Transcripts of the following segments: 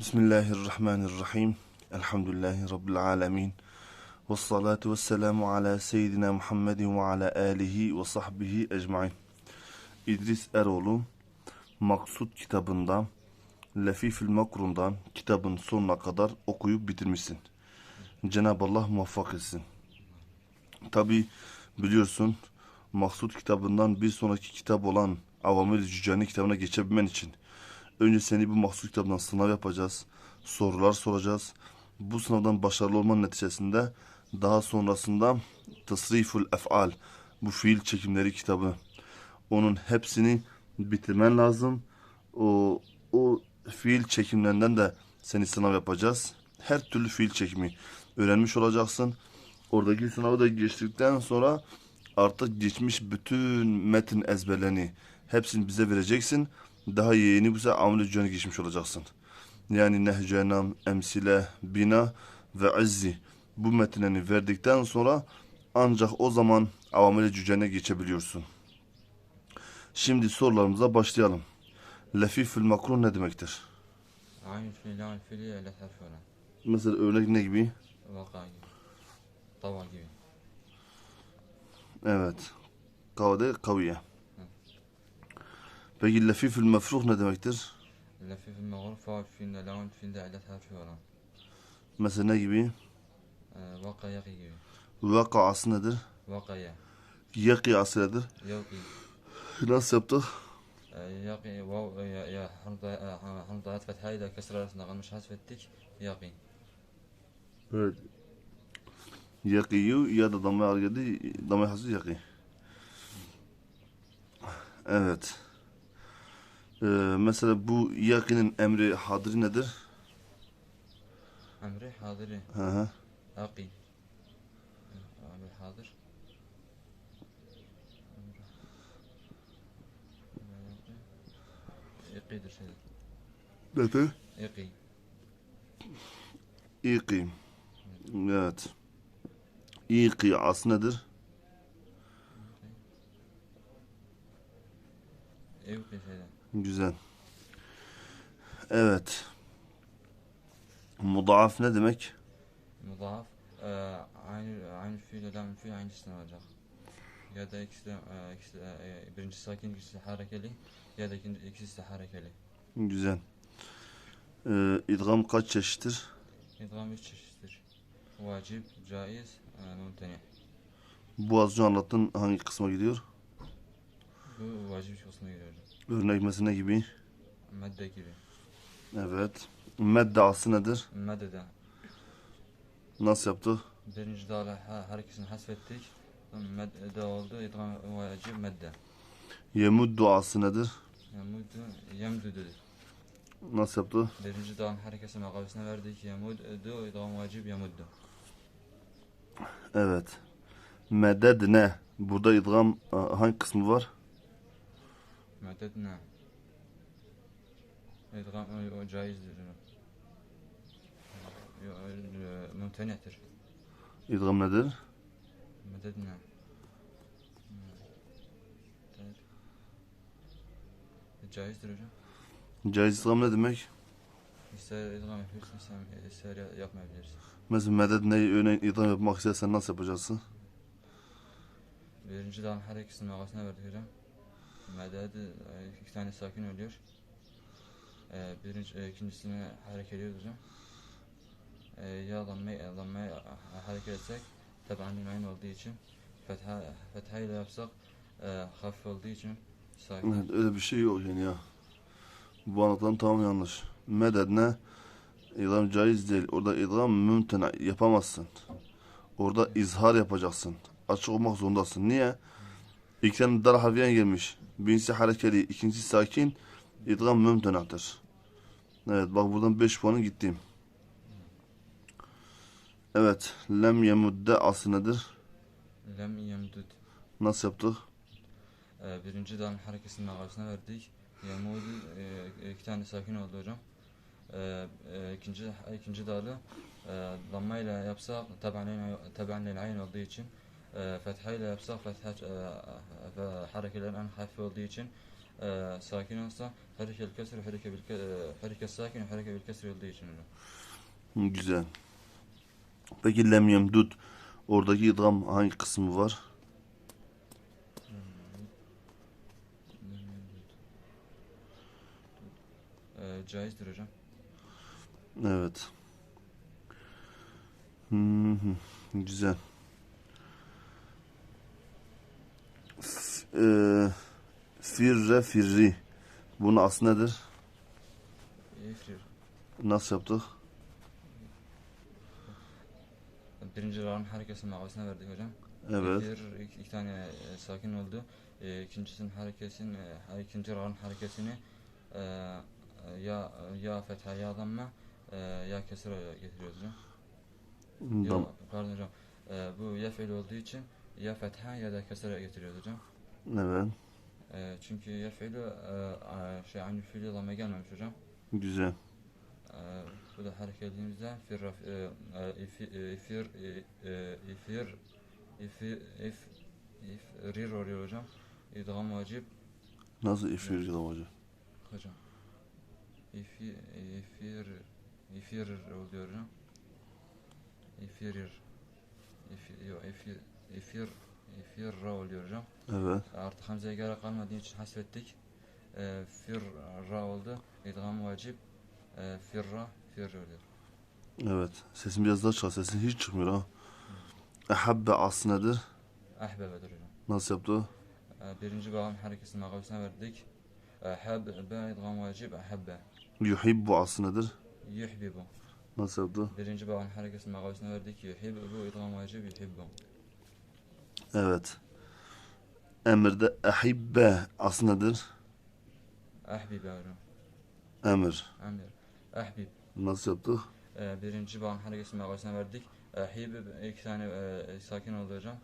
Bismillahirrahmanirrahim. Elhamdülillahi Rabbil alemin. Ve salatu ve selamu ala seyyidina Muhammedin ve ala alihi ve sahbihi ecmain. İdris Eroğlu Maksut kitabından Lefifül Makrun'dan kitabın sonuna kadar okuyup bitirmişsin. Cenab-ı Allah muvaffak etsin. Tabi biliyorsun Maksut kitabından bir sonraki kitap olan Avamir Cücani kitabına geçebilmen için önce seni bu Maksut kitabından sınav yapacağız. Sorular soracağız. Bu sınavdan başarılı olmanın neticesinde daha sonrasında Tasriful Ef'al bu fiil çekimleri kitabı onun hepsini bitirmen lazım. O, o fiil çekimlerinden de seni sınav yapacağız. Her türlü fiil çekimi öğrenmiş olacaksın. Oradaki sınavı da geçtikten sonra artık geçmiş bütün metin ezberlerini hepsini bize vereceksin. Daha yeni bize amel cücana geçmiş olacaksın. Yani nehcenam, emsile, bina ve izzi bu metinlerini verdikten sonra ancak o zaman avamel cücene geçebiliyorsun. Şimdi sorularımıza başlayalım. Lefifül makrun ne demektir? Mesela örnek ne gibi? Vaka gibi. Tava gibi. Evet. Kavade kaviye. Peki lefifül mefruh ne demektir? Lefif mağrur faal fiilinde, laun fiilinde ele harfi olan. Mesela ne gibi? Ee, Vaka yaki gibi. Vakası nedir? Vakaya. Yakiyası nedir? Yaki. Nasıl yaptık? Ee, Yaki. Vav. Ya. Ya. Hamdayat fethayı da kesir arasında kalmış hasfettik. Yaki. Evet. Yakiyu ya da damla geldi. Damla hası yaki. Evet. Ee, mesela bu yakinin emri hadri nedir? Emri hadiri. Hı hı. Yaki. Emri hadir. Yakidir şey. Nedir? Yaki. İki. Evet. İki as nedir? Evki şeyden. Güzel. Evet. Mudaaf ne demek? Mudaf e, aynı aynı fiil lam fiil aynısını olacak. Ya da ikisi de e, ikisi de, e, birincisi sakin ikisi harekeli ya da ikinci, ikisi de harekeli. Güzel. Ee, idgam kaç çeşittir? İdgam üç çeşittir. Vacip, caiz, e, mumteni. Bu az önce anlattın hangi kısma gidiyor? Bu vacip kısmına giriyor. Örnek mesela gibi? Madde gibi. Evet. Medde ası nedir? Maddede. Nasıl yaptık? Birinci dağla ha, harekesini hasfettik. Madde oldu. İdgam vacip madde. Yemuddu ası nedir? Yemuddu, yemdududur. Nasıl yaptık? Birinci dağın harekesini makabesine verdik. Yemuddu, idgam vacip yemuddu. Evet. Meded ne? Burada idgam e, hangi kısmı var? Medet ne? İdgam o, caizdir. Mümtenedir. İdgam nedir? Medet ne? Caizdir hocam. Caiz idgam ne demek? İster idgam yapıyorsun, ister, ister ya- yapmayabilirsin. Mesela meded neyi örneğin idgam yapmak istersen nasıl yapacaksın? Birinci dağın her ikisinin makasına verdik hocam. Medet e, iki tane sakin oluyor. E, birinci, e, ikincisini hareket ediyoruz hocam. E, ya lamme, lamme hareket etsek tabi aynı olduğu için fetha, fetha ile yapsak e, hafif olduğu için sakin. Evet, öyle bir şey yok yani ya. Bu anlatılan tamam yanlış. Meded ne? İdgam caiz değil. Orada idgam mümtena yapamazsın. Orada izhar yapacaksın. Açık olmak zorundasın. Niye? Tane dar harfiyen gelmiş. Birincisi harekeli, ikincisi sakin. İdgam mümtenadır. Evet bak buradan 5 puanı gittim. Evet. Lem yemudde aslı nedir? Lem yemdud. Nasıl yaptık? E, birinci dağın harekesinin makasına verdik. Yemud e, iki tane sakin oldu hocam. E, e, ikinci ikinci dalı e, damma ile yapsak taban ile ayn olduğu için e, fetha ile yapsak fetha e, harekelerin en hafif olduğu için e, sakin olsa hareke bil kesr, hareke bil ke- hareke sakin, hareke bil kesr olduğu için. Hı, Güzel. Peki lem yemdud oradaki idgam hangi kısmı var? E, caizdir hocam. Evet. Hı hı, Güzel. F- eee, firre firri. Bunun aslı nedir? Nasıl yaptık? Birinci rağın harekesini mağazasına verdik hocam. Evet. Bir, iki, iki tane e, sakin oldu. E, ikincisinin harekesini, e, ikinci rağın harekesini e, ya ya fetha ya damma e, ya kesre getiriyoruz hocam. Dam- pardon hocam. E, bu ya fiil olduğu için ya fetha ya da kesre getiriyoruz hocam. Evet. E, çünkü ya fiili e, e, şey aynı fiili damma gelmemiş hocam. Güzel. E, bu da hareket ettiğimizde fir, raf- e, e, ifi- e, ifir e, e, ifir ifir if ifrir oluyor hocam. İdgam vacip Nasıl ifir ya da hocam? İfi, ifir ifir oluyor hocam. İfirir. İfi, yo, ifir ifir ifir oluyor hocam. Evet. Artık Hamza'ya gerek kalmadığı için hasrettik. E, fir ra oldu. İdgam vacip. E, firra fir oluyor. Evet. Sesin biraz daha çıkar. Sesin hiç çıkmıyor ha. Ehabbe aslı nedir? Ahbebedir hocam. Nasıl yaptı? E, birinci bağın harekesini mağabesine verdik. Habbe idgam vacip habbe. Yuhibbu aslı nedir? Yuhbibu. Nasıl yaptı? Birinci bağın harekesini mağabesine verdik. Yuhibbu idgam vacip yuhibbu. Evet. Emirde ehibbe aslı nedir? Ahbibe hocam. Emir. Emir. Ahbib. Nasıl yaptık? E, birinci bağın harekesini mağabesine verdik. Ahib iki tane e, sakin oldu hocam.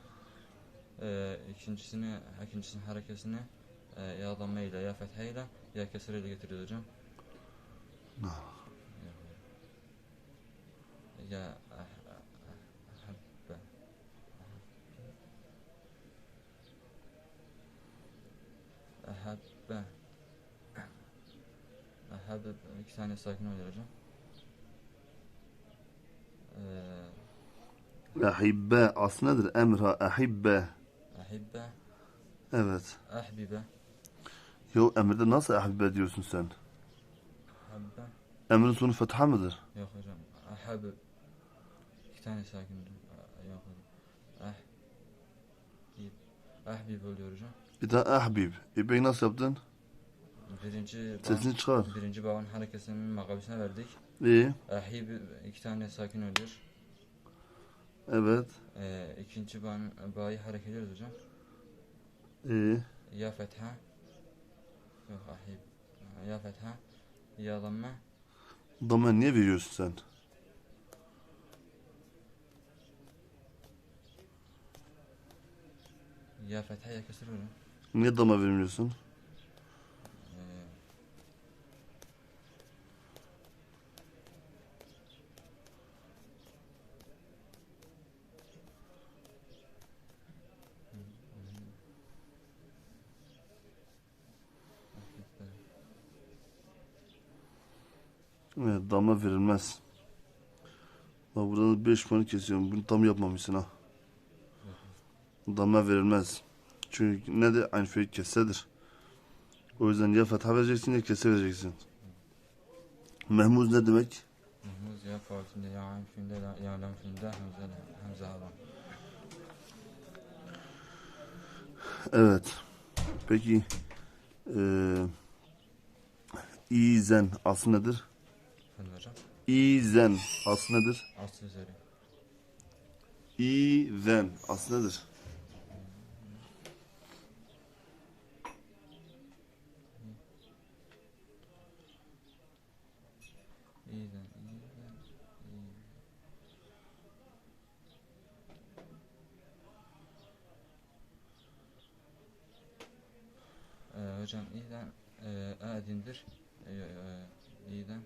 E, ikincisini, ikincisinin harekesini e, ya damme ile ya fethe ile ya kesre ile getiriyoruz hocam. Ya ah- ah- ahabbe. Ahabbe. Ahabbe iki tane sakin hocam. Ee, Ehibbe aslı nedir? Emir ha. Ehibbe. ahibbe, Evet. ahbibe, Yo emirde nasıl ehibbe diyorsun sen? habbe. Emrin sonu fetha mıdır? Yok hocam. Ahabbe. İki tane sakin. Yok hocam. Ahbib. Ahbib oluyor hocam. Bir de ahbib. Peki nasıl yaptın? Birinci Sesini çıkar. birinci bağın harekesinin makabesine verdik. İyi. Ahib iki tane sakin oluyor. Evet. Ee, ikinci bağın bağı hareket ediyoruz hocam. İyi. Ya fetha. Yok ahib. Ya fetha. Ya damme. Damen niye veriyorsun sen? Ya fetha ya kesir hocam. Niye dama vermiyorsun? Ee, Evet dama verilmez. Bak burada 5 puanı kesiyorum. Bunu tam yapmamışsın ha. Dama verilmez. Çünkü ne de aynı fiil kessedir. O yüzden ya fetha vereceksin ya kese vereceksin. Mehmuz ne demek? Mahmuz ya faul filmde ya la- ya hamza haram. Evet. Peki eee İzen aslı nedir? Efendim hocam. İzen aslı nedir? Aslı üzeri. İzen aslı nedir? Ee, hocam iyiden e, adindir. E, e, iyiden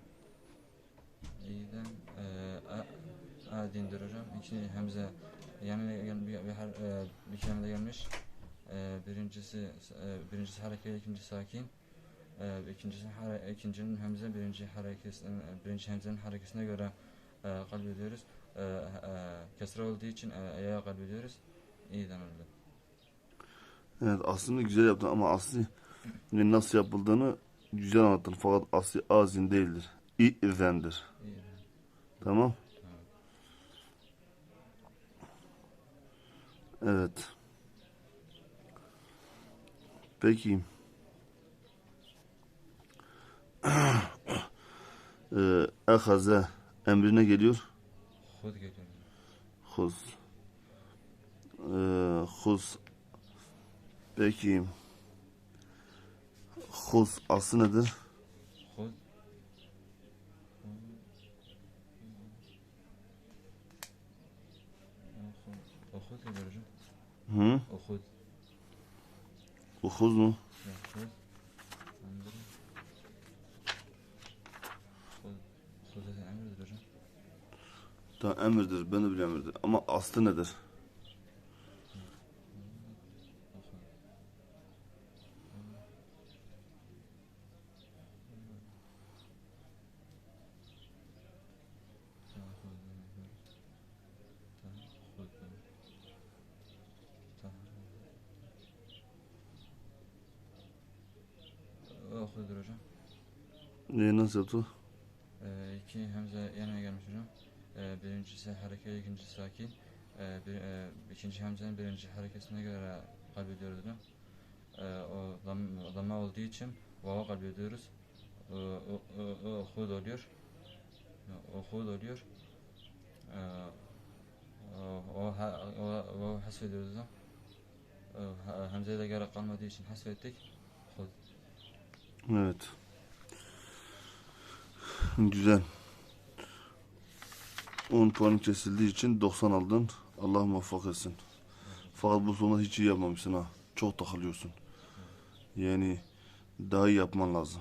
iyiden e, adindir hocam. İki hemze yani bir, bir, har- e, bir kelime gelmiş. E, birincisi birincisi hareketli, ikincisi sakin. ikincisi ikincinin hemze birinci harekesine birinci hemzenin harekesine göre e, kalbediyoruz. E, e, kesre olduğu için e, e'ye kalbediyoruz. İ'den oldu. Evet aslında güzel yaptın ama aslı ve nasıl yapıldığını güzel anlattın. Fakat aslı azin değildir. İ'zendir. Tamam. Evet. Peki. Eee Ehaze emrine geliyor. Hud geliyor. Huz. Huz. Peki. Huz aslı nedir? Hud. Uhud geliyor hocam. Hı? Uhud. Hud. Hud zaten emirdir hocam. Tamam emirdir. Ben de biliyorum emirdir. Ama aslı nedir? Ne nasıl yaptı? Ee, iki hemze yanına gelmiş hocam. Ee, birincisi hareket, ikincisi sakin. Ee, bir, e, ikinci hemzenin birinci hareketine göre kaybediyoruz hocam. Ee, o dam- damma olduğu için vava kaybediyoruz. O, o, o, o hud oluyor. O hud oluyor. Ee, o, o, o, o hasfediyoruz hocam. Hemzeye de gerek kalmadığı için hasfettik. Hud. Evet. Güzel. 10 puan kesildiği için 90 aldın. Allah muvaffak etsin. Fakat bu sonunda hiç iyi yapmamışsın ha. Çok takılıyorsun. Yani daha iyi yapman lazım.